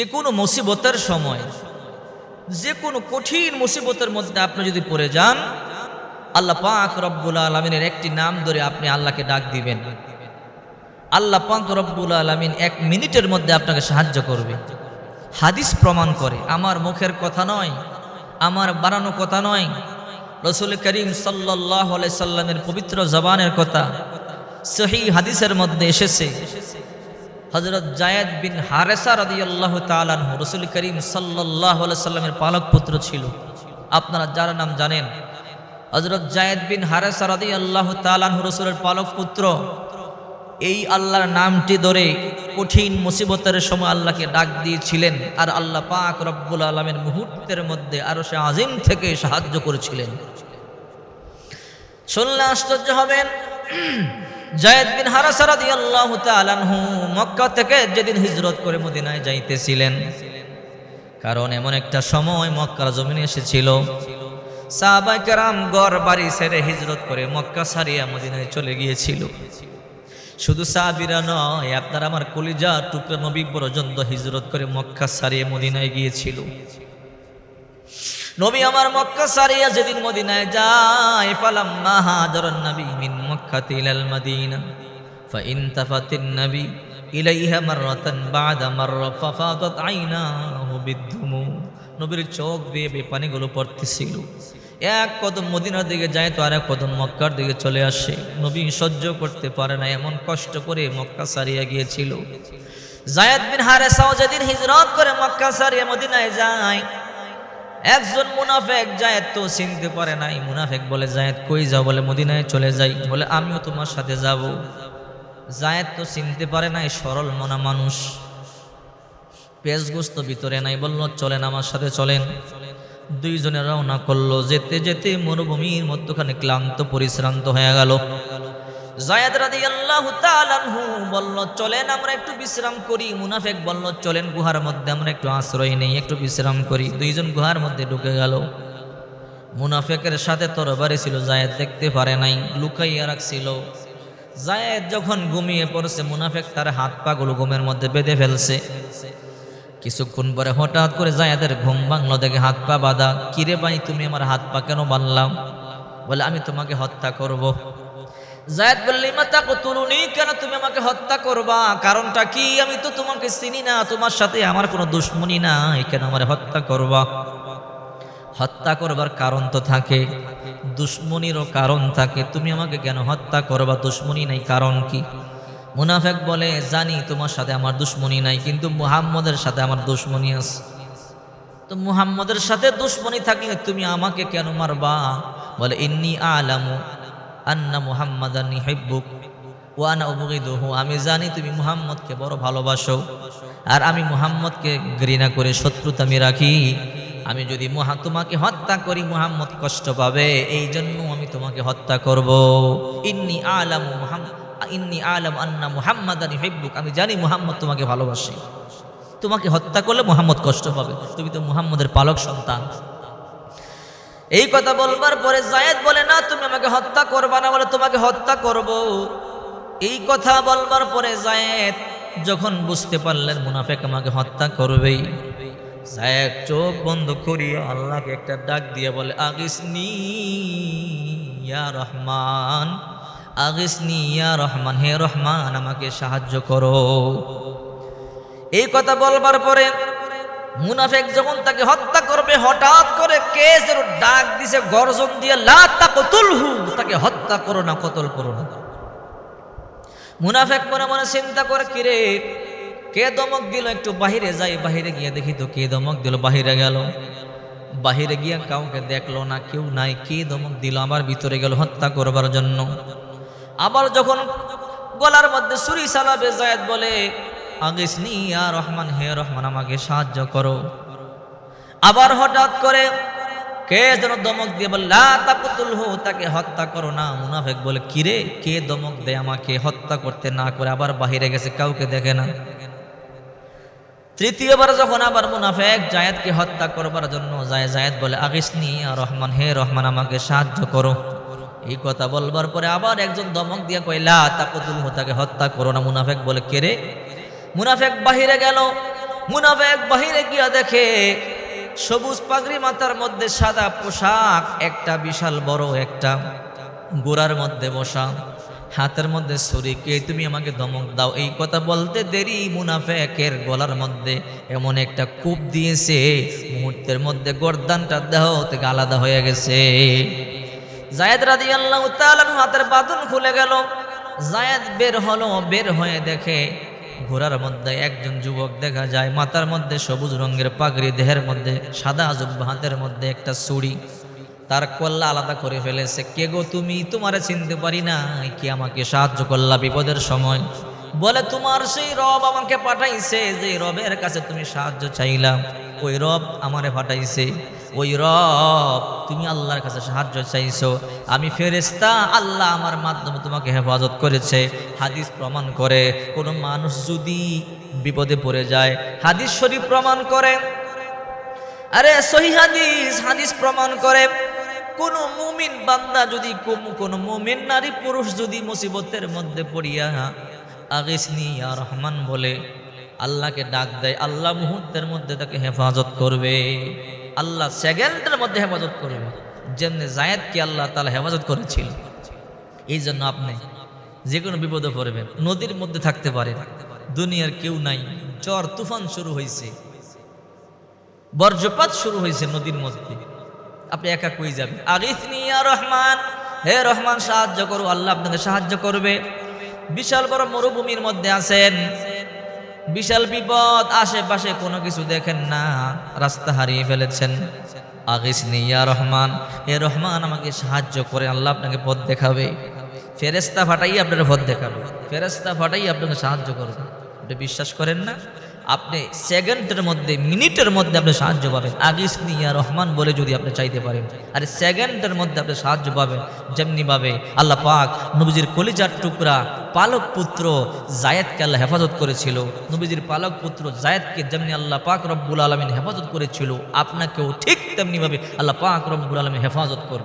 যে কোনো মুসিবতের সময় যে কোনো কঠিন মুসিবতের মধ্যে আপনি যদি পড়ে যান, আল্লাহ পাক রব্বুল আলমিনের একটি নাম ধরে আপনি আল্লাহকে ডাক দিবেন। আল্লাহ পাক রব্বুল আলমিন এক মিনিটের মধ্যে আপনাকে সাহায্য করবে। হাদিস প্রমাণ করে, আমার মুখের কথা নয়, আমার বানানো কথা নয়। রসুল করিম সাল্লাহ সাল্লামের পবিত্র জবানের কথা সহি হাদিসের মধ্যে এসেছে। হজরত জায়দ বিন হারেসা রদি আল্লাহ তালানহ রসুল করিম সাল্লাহ সাল্লামের পালক পুত্র ছিল। আপনারা যার নাম জানেন? হজরত জায়দ বিন হারেসা আল্লাহ তালানহ রসুলের পালক পুত্র। এই আল্লাহর নামটি ধরে কঠিন মুসিবতের সময় আল্লাহকে ডাক দিয়েছিলেন আর আল্লাহ পাক রব্বুল আলমের মুহূর্তের মধ্যে আরও সে আজিম থেকে সাহায্য করেছিলেন। শুনলে আশ্চর্য হবেন। জায়েদ বিন হারাসা রাদিয়াল্লাহু তাআলা আনহু মক্কা থেকে যেদিন হিজরত করে মদিনায় যাইতেছিলেন। কারণ এমন একটা সময় মক্কার জমিনে এসেছিল। সাহাবায়ে কেরাম গড় বাড়ি ছেড়ে হিজরত করে মক্কা ছাড়িয়ে মদিনায় চলে গিয়েছিল। শুধু সাহাবিরা নয়, আপনার আমার কলিজা টুকরা নবী পর্যন্ত হিজরত করে মক্কা ছাড়িয়ে মদিনায় গিয়েছিল। নবী আমার মক্কা সারিয়া যেদিন মদিনায় যায়, ফালাম্মা হাজারান নবী মিন মক্কাতি ইলাল মদিনা। তাফাতিন নবী ইলাইহা মাররাতান বাদা মাররা ফাফাদাত আইনাহু বিদ্দুমু। নবীর চোখ দিয়ে বে পানিগুলো পড়তেছিল। এক কদম মদিনার দিকে যায় তো আর এক কদম মক্কার দিকে চলে আসে। নবী সহ্য করতে পারে না, এমন কষ্ট করে মক্কা সারিয়া গিয়েছিল। জায়দ বিন হারেসাও যেদিন হিজরত করে মক্কা সারিয়া মদিনায় যায় একজন মুনাফেক জায়েদ তো চিনতে পারে নাই মুনাফেক বলে, জায়েদ, কই যাও? বলে, মদিনায় চলে যাই। বলে, আমিও তোমার সাথে যাব। জায়েদ তো চিনতে পারে নাই সরল মনা মানুষ। পেশগুস্ত ভিতরে নাই, বলল, চলেন আমার সাথে, চলেন। দুইজনে রওনা করল, যেতে যেতে মরুভূমির মধ্যখানে ক্লান্ত, পরিশ্রান্ত হয়ে গেল। জায়েদ রাদিয়াল্লাহু তাআলা আনহু বলল, চলেন আমরা একটু বিশ্রাম করি। মুনাফেক বলল, চলেন, গুহার মধ্যে আমরা একটু আশ্রয় নেই, একটু বিশ্রাম করি। দুইজন গুহার মধ্যে ঢুকে গেল। মুনাফেকের সাথে তরবারি ছিল, জায়েদ দেখতে পারে নাই, লুকাইয়া রাখছিল। জায়েদ যখন ঘুমিয়ে পড়ছে, মুনাফেক তার হাত পাগুলো ঘুমের মধ্যে বেঁধে ফেলছে। কিছুক্ষণ পরে হঠাৎ করে জায়েদের ঘুম ভাঙলো, দেখে হাত পা বাঁধা। কিরে ভাই, তুমি আমার হাত পা কেন বাঁধলাম? বলে, আমি তোমাকে হত্যা করব। জায়দ বললি মাতা কতুলুনি কেন তুমি আমাকে হত্যা করবা? কারণটা কি? আমি তো তোমাকে চিনি না, তোমার সাথে আমার কোনো দুশ্মনী নাই। কেন আমার হত্যা করবা? হত্যা করবার কারণ তো থাকে, দুশ্মনিরও কারণ থাকে। তুমি আমাকে কেন হত্যা করবা? দুশ্মনী নাই কারণ কি? মুনাফেক বলে, জানি তোমার সাথে আমার দুশ্মনী নাই, কিন্তু মুহাম্মদের সাথে আমার দুশ্মনী আছে। তো মুহাম্মদের সাথে দুশ্মনী থাকলে তুমি আমাকে কেন মারবা? বলে, ইন্নি আলামু আন্না মুহাম্মাদান হিব্বুক ওয়ানা উবগিদুহু। আমি জানি তুমি মুহাম্মদকে বড় ভালোবাসো, আর আমি মুহাম্মদকে ঘৃণা করে শত্রুতা আমি রাখি। আমি যদি মুহা, তোমাকে হত্যা করি, মুহাম্মদ কষ্ট পাবে। এই জন্য আমি তোমাকে হত্যা করব। ইন্নি আলামু মুহাম্মদ ইন্নি আলাম আন্না মুহাম্মাদান হিব্বুক আমি জানি মুহাম্মদ তোমাকে ভালোবাসে। তোমাকে হত্যা করলে মুহাম্মদ কষ্ট পাবে। তুমি তো মুহাম্মদের পালক সন্তান। এই কথা বলবার পরে জায়েদ বলে, না, তুমি আমাকে হত্যা করবা না বলে তোমাকে হত্যা করব। এই কথা বলবার পরে জায়েদ যখন বুঝতে পারলেন মুনাফেক আমাকে হত্যা করবেই, জায়েদ চোখ বন্ধ করিয়া আল্লাহকে একটা ডাক দিয়ে বলে, আগিসনি ইয়া রহমান, আগিসনি ইয়া রহমান, হে রহমান, আমাকে সাহায্য করো। এই কথা বলবার পরে মুনাফেক যখন তাকে হত্যা করবে, হঠাৎ করে কে যেন ডাক দিছে, গর্জন দিয়ে লাতা কতুলহু তাকে হত্যা করো না, কতল করো না। মুনাফেক মনে মনে চিন্তা করে কিরে কে দমক দিল? একটু বাহিরে যাই, বাহিরে গিয়ে দেখি তো কে দমক দিল, বাহিরে গেল। বাহিরে গিয়ে কাউকে দেখল না, কেউ নাই, কে দমক দিল? আমার ভিতরে গেল হত্যা করবার জন্য। আবার যখন গলার মধ্যে সুরি সালাবে জায়দ বলে আগিসনি ইয়া রহমান, হে রহমান, আমাকে সাহায্য করো। আবার হঠাৎ করে কে যেন দমক দিয়ে বলে তাকুতুল হো তাকে হত্যা করো না। মুনাফেক বলে, কিরে, কে দমক দেয় আমাকে হত্যা করতে না করে? আবার বাহিরে গেছে, কাউকে দেখে না। তৃতীয়বার যখন আবার মুনাফেক জায়েদকে হত্যা করবার জন্য যায়, জায়েদ বলে আগিসনি রহমান, হে রহমান, আমাকে সাহায্য করো। এই কথা বলবার পরে আবার একজন দমক দিয়ে কইলা তাকুতুল হো তাকে হত্যা করো না। মুনাফেক বলে কেরে মুনাফেক বাহিরে গেল। মুনাফেক বাহিরে গিয়া দেখে সবুজ পাগড়ি মাথার মধ্যে সাদা পোশাক, একটা বিশাল বড়, একটা গোড়ার মধ্যে বসা, হাতের মধ্যে ছুরিকে তুমি আমাকে দমক দাও? এই কথা বলতে দেরি মুনাফেকের গলার মধ্যে এমন একটা কূপ দিয়েছে, মুহূর্তের মধ্যে গর্দানটা দেহ থেকে আলাদা হয়ে গেছে। জায়েদ রাদি আল্লাহ হাতের বাদন খুলে গেল। জায়েদ বের হলো, বের হয়ে দেখে ঘোড়ার মধ্যে একজন যুবক দেখা যায়, মাথার মধ্যে সবুজ রঙের পাগড়ি, দেহের মধ্যে সাদা আজব হাতের মধ্যে একটা চুড়ি তার কল্লা আলাদা করে ফেলেছে, কে গো তুমি? তোমারে চিনতে পারি না কি আমাকে সাহায্য করলা বিপদের সময়? বলে, তোমার সেই রব আমাকে পাঠাইছে, যে রবের কাছে তুমি সাহায্য চাইলাম ওই রব আমারে পাঠাইছে। ওই রব, তুমি আল্লাহর কাছে সাহায্য চাইছো। আমি ফেরেস্তা আল্লাহ আমার মাধ্যমে তোমাকে হেফাজত করেছে। হাদিস প্রমাণ করে, কোনো মানুষ যদি বিপদে পড়ে যায়, হাদিস শরীফ প্রমাণ করে। আরে, সহি হাদিস হাদিস প্রমাণ করে, কোন মুমিন বান্দা যদি কোন- মুমিন নারী পুরুষ যদি মুসিবতের মধ্যে পড়িয়া আগিসনি ইয়া রহমান বলে, আল্লাহকে ডাক দেয়, আল্লাহ মুহূর্তের মধ্যে তাকে হেফাজত করবে। আল্লাহ সেকেন্ডের মধ্যে হেফাজত করবে। যেমনি জায়েদকে আল্লাহ তালা হেফাজত করেছিল। এই জন্য আপনি যে কোনো বিপদে পড়বেন, নদীর মধ্যে থাকতে পারে দুনিয়ার কেউ নাই জ্বর তুফান শুরু হয়েছে বর্জ্যপাত শুরু হয়েছে নদীর মধ্যে, আপনি একা কই যাবেন? আগিসনি ইয়া রহমান, হে রহমান, সাহায্য করো, আল্লাহ আপনাকে সাহায্য করবে। বিশাল বড় মরুভূমির মধ্যে আছেন। বিশাল বিপদ আশেপাশে কোনো কিছু দেখেন না। রাস্তা হারিয়ে ফেলেছেন। আগিস ইয়া রহমান। এ রহমান আমাকে সাহায্য করে, আল্লাহ আপনাকে পথ দেখাবে। ফেরেস্তা ফাটাই আপনার পথ দেখাবে। ফেরেস্তা ফাটাই আপনাকে সাহায্য করবে। এটা বিশ্বাস করেন না? আপনি সেকেন্ডের মধ্যে, মিনিটের মধ্যে আপনি সাহায্য পাবেন। আগিসনি নিয়া রহমান বলে যদি আপনি চাইতে পারেন। আর সেকেন্ডের মধ্যে আপনি সাহায্য পাবেন, যেমনি ভাবে আল্লাহ পাক নবীজির কলিজার টুকরা পালক পুত্র জায়েদকে আল্লাহ হেফাজত করেছিল। নবীজির পালক পুত্র জায়েদকে যেমনি আল্লাহ পাক রব্বুল আলমিন হেফাজত করেছিল, আপনাকেও ঠিক তেমনিভাবে আল্লাহ পাক রব্বুল আলমিন হেফাজত করবে।